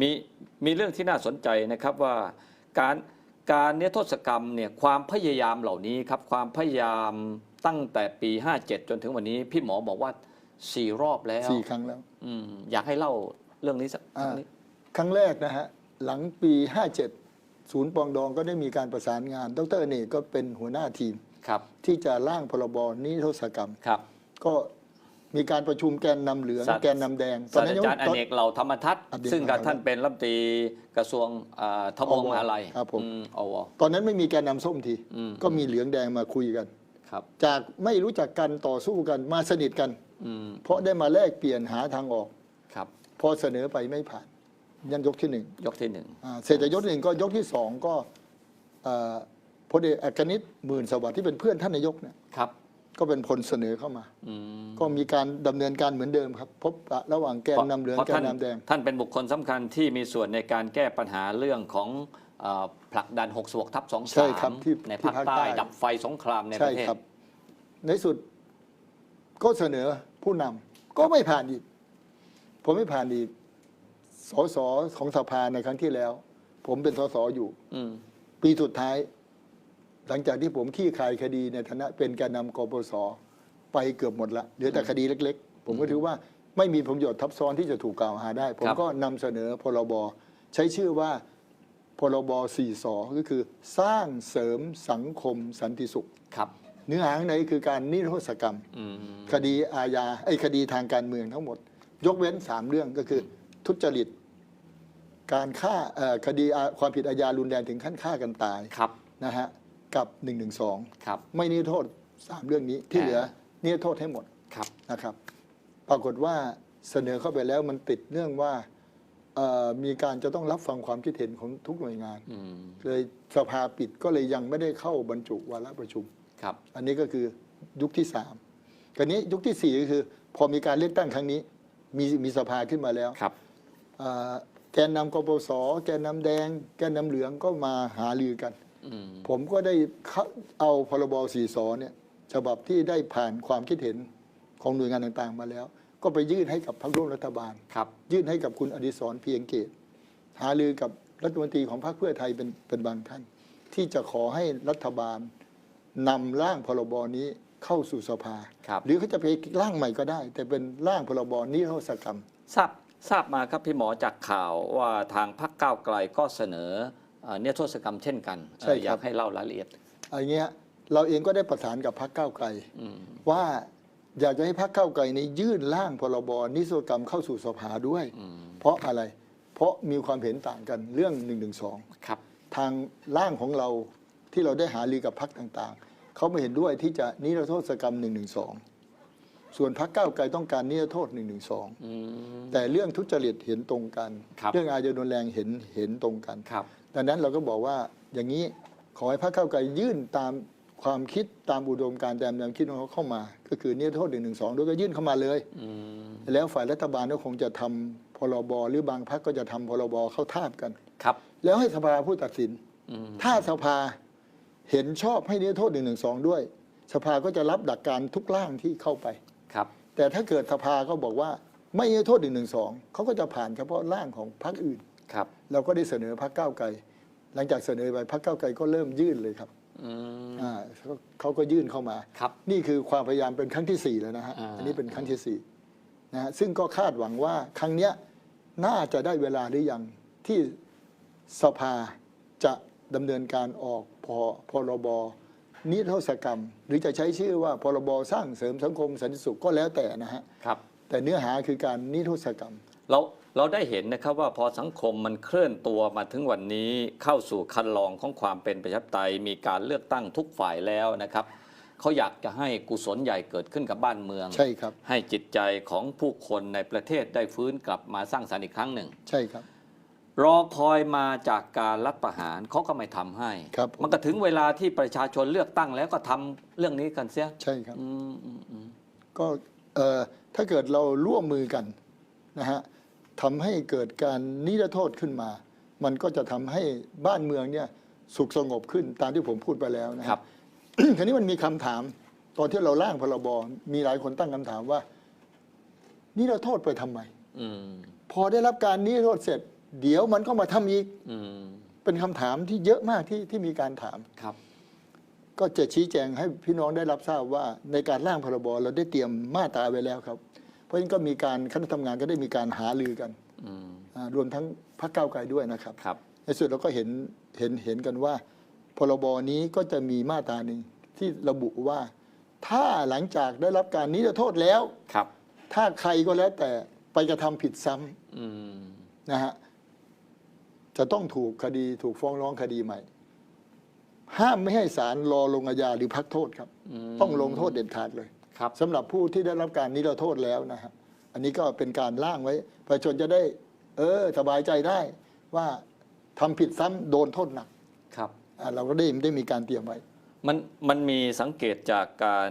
มีมีเรื่องที่น่าสนใจนะครับว่าการการเนยโทษกรรมเนี่ยความพยายามเหล่านี้ครับความพยายามตั้งแต่ปี 57 จนถึงวันนี้ พี่หมอบอกว่าสี่รอบแล้วสี่ครั้งแล้วอืมอยากให้เล่าเรื่องนี้สักคอ่ารั้งนี้ครั้งแรกนะฮะหลังปี 57 ศูนย์ปรองดองก็ได้มีการประสานงาน ดรอเนกก็เป็นหัวหน้าทีมครับที่จะร่างพรบนิรโทษกรรมครับ ก็ มีการประชุมแกนนำเหลืองศาสตร์แกนนำแดงศาสตราจารย์อตอนเนกเหล่าธรรมทัศน์อเนกซึ่งกับเหล่าธรรมทัศน์ท่านเป็นรัฐมนตรีกระทรวงอ่าทบวงอวมหาลัยครับผมอือวตอนนั้นไม่มีแกนนำส้มทีอืมก็มีเหลืองแดงมาคุยกันครับ จากไม่รู้จักกันต่อสู้กันมาสนิทกันอืมเพราะได้มาแลกเปลี่ยนหาทางออกครับ พอเสนอไปไม่ผ่าน ยันยกที่หนึ่งยกที่หนึ่งอ่าเสร็จจากยกที่หนึ่งก็ยกที่สองก็เอ่อพลเอกอัครนิตหมื่นสวัสดิ์ที่เป็นเพื่อนท่านนายกเนี่ยครับ ก็เป็นคนเสนอเข้ามา อืมก็มีการดำเนินการเหมือนเดิมครับ พบปะระหว่างแกนนำเหลืองพราะแกนท่านนำแดง ท่านเป็นบุคคลสำคัญที่มีส่วนในการแก้ปัญหาเรื่องของเอ่อผลักดัน 6 6ทับใช่ครับ23ที่ในที่ภาคภาคใต้ ใต้ดับไฟสงครามในปใช่ระเทศ ครับ ในสุดก็เสนอผู้นำก็ไม่ผ่านอีก ผมไม่ผ่านอีกสสของสภาในครั้งที่แล้ว ผมเป็นสสอยู่ อืมปีสุดท้าย หลังจากที่ผมขี้คายคดีในฐานะเป็นแกนนำกปสไปเกือบหมดละเหลือแต่คดีเล็ก ๆ ผมก็ถือว่าไม่มีผลประโยชน์ทับซ้อนที่จะถูกกล่าวหาได้ ผมก็นำเสนอพรบใช้ชื่อว่าพรบ4สอก็คือสร้างเสริมสังคมสันติสุขครับ เนื้อหาข้างในคือการนิรโทษกรรมอืมคดีอาญาไอ้คดีทางการเมืองทั้งหมด ยกเว้นสามเรื่องก็คือ ทุจริต การฆ่าเอ่อคดีอาความผิดอาญารุนแรงถึงขั้นฆ่ากันตายครับนะฮะ กับ1นึครับ ไม่นิรโทษสามเรื่องนี้ที่เหลือนิรโทษให้หมดครับ นะครับ ปรากฏว่าเสนอเข้าไปแล้วมันติดเรื่องว่าเอ่อมีการจะต้องรับฟังความคิดเห็นของทุกหน่วยงาน อืมเลยสภาปิดก็เลยยังไม่ได้เข้าบรรจุวาระประชุม ครับ อันนี้ก็คือยุคที่สามคราวนี้ยุคที่สี่ก็คือ พอมีการเลือกตั้งครั้งนี้ มีมีสภาขึ้นมาแล้ว ครับอ่าแกนนำกปส แกนนำแดง แกนนำเหลืองก็มาหาลือกันอืม ผมก็ได้เข้าเอาพรบสีสอเนี่ยฉบับที่ได้ผ่านความคิดเห็นของหน่วยงานต่างๆ มาแล้ว ก็ไปยื่นให้กับพรรคร่วมรัฐบาลครับยื่นให้กับคุณอดิศรเพียงเกตหาลือกับรัฐมนตรีของพรรคเพื่อไทยเป็นเป็นบางท่าน ที่จะขอให้รัฐบาลนำร่างพรบนี้เข้าสู่สภาครับหรือเขาจะไปร่างใหม่ก็ได้ แต่เป็นร่างพรบนิรโทษกรรมทราบทราบมาครับพี่หมอจากข่าวว่าทางพรรคก้าวไกลก็เสนอ เอ่อเนี่ยโทษกรรมเช่นกันใช่ครับเอ่ออยากให้เล่ารายละเอียดอะไรเงี้ยเราเองก็ได้ประสานกับพรรคก้าวไกล อืม ว่าอยากจะให้พรรคก้าวไกลนี้ยื่นร่างพรบนิรโทษกรรมเข้าสู่สภาด้วย อืม เพราะอะไร เพราะมีความเห็นต่างกันเรื่อง1นึครับ ทางร่างของเราที่เราได้หารือกับพรรคต่างๆ เขาไม่เห็นด้วยที่จะนิรโทษกรรม1นึส่วนพรรคก้าวไกลต้องการนิรโทษ1นึอืม แต่เรื่องทุจริตเห็นตรงกัน ครับ เรื่องอาญาโดนแรงเห็นเห็นตรงกัน ครับ ดังนั้นเราก็บอกว่าอย่างนี้ขอให้พรรคก้าวไกลยื่นตามความคิดตามอุดมการณ์ตามแนวคิดของเขาเข้ามา ก็คือนิรโทษ1นึด้วยก็ยื่นเข้ามาเลยอืมแล้วฝ่ายรัฐบาลก็คงจะทำพรบหรือบางพรรคก็จะทำพรบเข้าทาบกันครับ แล้วให้สภาผู้ตัดสินอืมถ้าสภาเห็นชอบให้นิรโทษ1นึด้วย สภาก็จะรับหลักการทุกร่างที่เข้าไปครับ แต่ถ้าเกิดสภาก็บอกว่าไม่นิรโทษ1นึเขาก็จะผ่านเฉพาะร่างของพรรคอื่น ครับ เราก็ได้เสนอพรรคก้าวไกล หลังจากเสนอไปพรรคก้าวไกลก็เริ่มยื่นเลยครับอืม อ่าเขาเขาก็ยื่นเข้ามา ครับนี่คือความพยายามเป็นครั้งที่สี่แล้วนะฮะอ่า อันนี้เป็นครั้งที่สี่นะฮะซึ่งก็คาดหวังว่าครั้งเนี้ยน่าจะได้เวลาหรือยังที่สภาจะดำเนินการออกพอพรบนิรโทษกรรม หรือจะใช้ชื่อว่าพรบสร้างเสริมสังคมสันติสุขก็แล้วแต่นะฮะ ครับ แต่เนื้อหาคือการนิรโทษกรรมเรา เราได้เห็นนะครับว่าพอสังคมมันเคลื่อนตัวมาถึงวันนี้เข้าสู่คันลองของความเป็นประชาธิปไตยมีการเลือกตั้งทุกฝ่ายแล้วนะครับเขาอยากจะให้กุศลใหญ่เกิดขึ้นกับบ้านเมือง ใช่ครับ ให้จิตใจของผู้คนในประเทศได้ฟื้นกลับมาสร้างสรรค์อีกครั้งหนึ่ง ใช่ครับ รอคอยมาจากการรัฐประหารเขาก็ไม่ทำให้ครับผม มันก็ถึงเวลาที่ประชาชนเลือกตั้งแล้วก็ทำเรื่องนี้กันเสียใช่ครับ อืมอืมอืม ก็เอ่อถ้าเกิดเราร่วมมือกันนะฮะ ทำให้เกิดการนิรโทษขึ้นมา มันก็จะทำให้บ้านเมืองเนี่ยสุขสงบขึ้นตามที่ผมพูดไปแล้วนะฮะครับคราวนี้มันมีคำถาม ตอนที่เราร่างพรบมีหลายคนตั้งคำถามว่านิรโทษไปทำไม อืมพอได้รับการนิรโทษเสร็จ เดี๋ยวมันก็มาทำอีกอืมเป็นคำถามที่เยอะมากที่ที่มีการถาม ครับ ก็จะชี้แจงให้พี่น้องได้รับทราบว่าในการร่างพรบเราได้เตรียมมาตราไว้แล้วครับ เพราะฉะนั้นก็มีการคณะทำงานก็ได้มีการหารือกันอืมอ่ารวมทั้งพรรคก้าวไกลด้วยนะครับครับในสุดเราก็เห็นเห็นเห็นกันว่า พรบนี้ก็จะมีมาตราหนึ่งที่ระบุว่า ถ้าหลังจากได้รับการนิรโทษแล้วครับ ถ้าใครก็แล้วแต่ไปกระทำผิดซ้ำอืมนะฮะจะต้องถูกคดีถูกฟ้องร้องคดีใหม่ ห้ามไม่ให้ศาลรอลงอาญาหรือพักโทษครับมต้องลงโทษเด็ดขาดเลย ครับสำหรับผู้ที่ได้รับการนิรโทษแล้วนะฮะอันนี้ก็เป็นการร่างไว้ประชาชนจะได้ เออ สบายใจได้ว่าทำผิดซ้ำโดนโทษหนักครับ อะเราก็ได้ได้มีการเตรียมไว้ มันมันมีสังเกตจากการ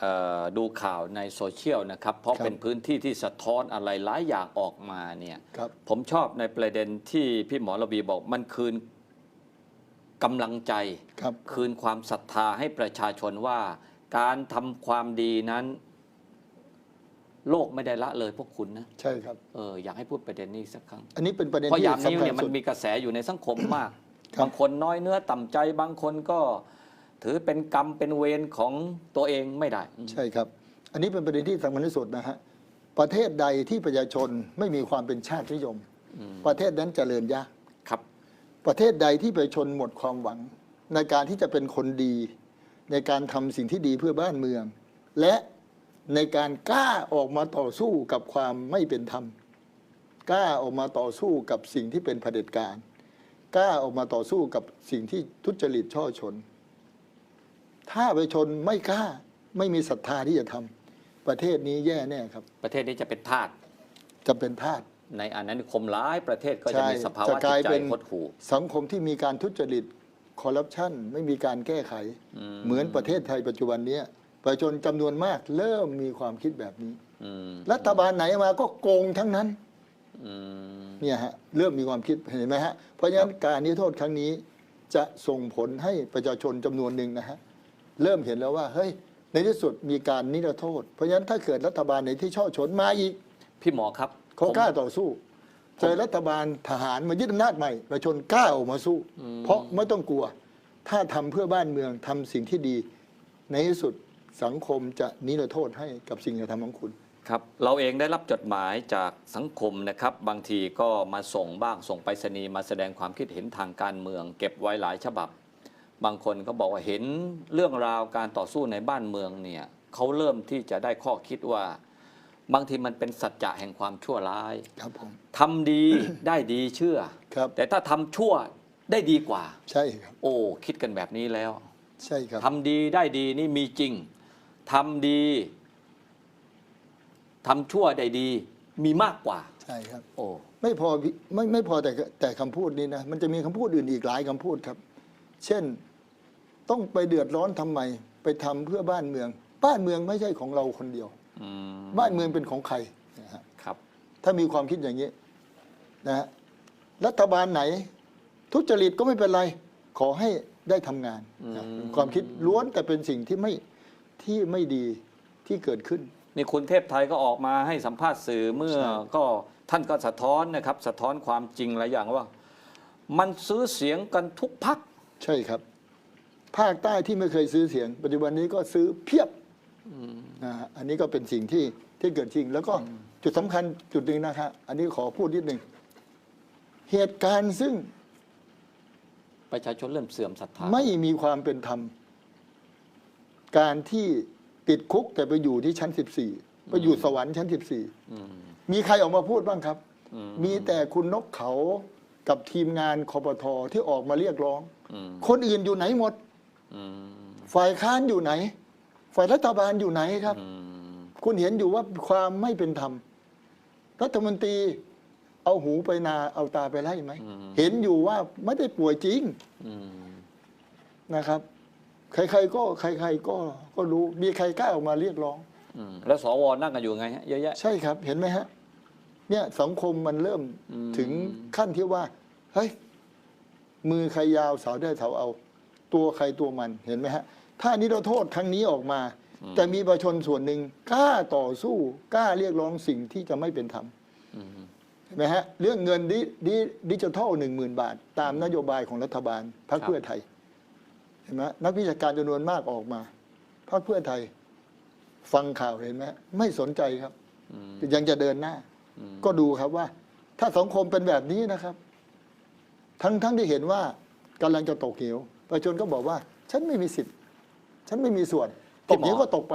เอ่อดูข่าวในโซเชียลนะครับ เพราะครับ เป็นพื้นที่ที่สะท้อนอะไรหลายอย่างออกมาเนี่ย ครับ ผมชอบในประเด็นที่พี่หมอระบีบอกมันคืนกำลังใจ ครับ คืนความศรัทธาให้ประชาชนว่า การทำความดีนั้น โลกไม่ได้ละเลยพวกคุณนะใช่ครับ เอออยากให้พูดประเด็นนี้สักครั้ง อันนี้เป็นประเด็นเพราะที่ยามนี้สำคัญเนี่ยมัสุนด มีกระแสอยู่ในสังคมมาก ครับ บางคนน้อยเนื้อต่ำใจบางคนก็ ถือเป็นกรรมเป็นเวรของตัวเองไม่ได้ ใช่ครับ อันนี้เป็นประเด็นที่สำคัญที่สุดนะฮะ ประเทศใดที่ประชาชนไม่มีความเป็นชาตินิยม ประเทศนั้นเจริญยาก ครับ ประเทศใดที่ประชาชนหมดความหวัง ในการที่จะเป็นคนดี ในการทำสิ่งที่ดีเพื่อบ้านเมือง และในการกล้าออกมาต่อสู้กับความไม่เป็นธรรม กล้าออกมาต่อสู้กับสิ่งที่เป็นเผด็จการกล้าออกมาต่อสู้กับสิ่งที่ทุจริตช่อชน ถ้าประชาชนไม่กล้าไม่มีศรัทธาที่จะทำประเทศนี้แย่แน่ครับ ประเทศนี้จะเป็นทาสจะเป็นทาสในอาณานิคมหลายประเทศก็จะใช่มีสภาวะจะกจิลายตใจเป็นหดหู่สังคมที่มีการทุจริต คอร์รัปชันไม่มีการแก้ไขอืมเหมือนประเทศไทยปัจจุบันเนี้ยประชาชนจำนวนมากเริ่มมีความคิดแบบนี้อืมรัฐบาลไหนมาก็โกงทั้งนั้นอืมเนี่ยฮะเริ่มมีความคิดเห็นไหมฮะเพราะฉะนั้นการนิรโทษครั้งนี้จะส่งผลให้ประชาชนจำนวนหนึ่งนะฮะเริ่มเห็นแล้วว่าเฮ้ยในที่สุดมีการนิรโทษ เพราะฉะนั้นถ้าเกิดรัฐบาลไหนที่ช่อฉนมาอีก พี่หมอครับเขาผมกล้าต่อสู้ เจอรัฐบาลทหารมายึดอำนาจใหม่ประชาชนกล้าออกมาสู้ เพราะไม่ต้องกลัว ถ้าทำเพื่อบ้านเมืองทำสิ่งที่ดี ในที่สุดสังคมจะนิรโทษให้กับสิ่งกระทำของคุณครับเราเองได้รับจดหมายจากสังคมนะครับ บางทีก็มาส่งบ้างส่งไปรษณีย์มาแสดงความคิดเห็นทางการเมือง เก็บไว้หลายฉบับ บางคนก็บอกว่าเห็นเรื่องราวการต่อสู้ในบ้านเมืองเนี่ยเขาเริ่มที่จะได้ข้อคิดว่า บางทีมันเป็นสัจจะแห่งความชั่วร้ายครับผม ทำดีได้ดีเชื่อ ครับ แต่ถ้าทำชั่วได้ดีกว่า ใช่ครับ โอ้ คิดกันแบบนี้แล้ว ใช่ครับ ทำดีได้ดีนี่มีจริง ทำดีทำชั่วได้ดี มีมากกว่า ใช่ครับ โอ้ ไม่พอพี่ไม่ไม่พอแต่แต่คำพูดนี้นะ มันจะมีคำพูดอื่นอีกหลายคำพูดครับ เช่น ต้องไปเดือดร้อนทำไม ไปทำเพื่อบ้านเมือง บ้านเมืองไม่ใช่ของเราคนเดียวอืม บ้านเมืองเป็นของใครนะฮะครับ ถ้ามีความคิดอย่างนี้นะฮะรัฐบาลไหน ทุจริตก็ไม่เป็นไร ขอให้ได้ทำงานนะอืมความคิดล้วนแต่เป็นสิ่งที่ไม่ที่ไม่ดีที่เกิดขึ้นนี่คุณเทพไทยก็ออกมาให้สัมภาษณ์สื่อเมื่อใช่ก็ท่านก็สะท้อนนะครับ สะท้อนความจริงหลายอย่างว่า มันซื้อเสียงกันทุกพัก ใช่ครับ ภาคใต้ที่ไม่เคยซื้อเสียง ปัจจุบันนี้ก็ซื้อเพียบ นะฮะอันนี้ก็เป็นสิ่งที่ที่เกิดจริง แล้วก็จุดสำคัญจุดหนึ่งนะครับอันนี้ขอพูดนิดหนึ่งเหตุการณ์ซึ่งประชาชนเริ่มเสื่อมศรัทธาไม่มีความเป็นธรรม การที่ติดคุกแต่ไปอยู่ที่ชั้น 14 ไปอยู่สวรรค์ชั้น อืม 14 มีใครออกมาพูดบ้างครับ อืม มีแต่คุณนกเขากับทีมงานคอปทที่ออกมาเรียกร้อง อืมคนอื่นอยู่ไหนหมด อืมฝ่ายค้านอยู่ไหน ฝ่ายรัฐบาลอยู่ไหนครับอืมคุณเห็นอยู่ว่าความไม่เป็นธรรม รัฐมนตรีเอาหูไปนาเอาตาไปไล่ไหม เห็นอยู่ว่าไม่ได้ป่วยจริงอืมนะครับ ใครๆก็ใครๆก็ก็รู้ มีใครกล้าออกมาเรียกร้องอืมแล้วสวนั่งกันอยู่ไงฮะเยอะแยะใช่ครับ เห็นไหมฮะ เนี่ยสังคมมันเริ่มอืมถึงขั้นที่ว่า เฮ้ย มือใครยาวสาวได้เสาเอา ตัวใครตัวมันเห็นไหมฮะ ถ้านิรโทษครั้งนี้ออกมา แต่มีประชาชนส่วนหนึ่งกล้าต่อสู้กล้าเรียกร้องสิ่งที่จะไม่เป็นธรรมอืมเห็นไหมฮะเรื่องเงินดิดิดิจิทัลหนึ่งหมื่นบาท ตามนโยบายของรัฐบาลพรรคครับเพื่อไทยเห็นไหมนักวิชาการจำนวนมากออกมาพรรคเพื่อไทย ฟังข่าวเห็นไหมไม่สนใจครับอืมยังจะเดินหน้าอืมก็ดูครับว่า ถ้าสังคมเป็นแบบนี้นะครับ ทั้งทั้งที่เห็นว่ากำลังจะตกเหว ประชาชนก็บอกว่า ฉันไม่มีสิทธิ์ ฉันไม่มีส่วนตกเหวก็ตกไป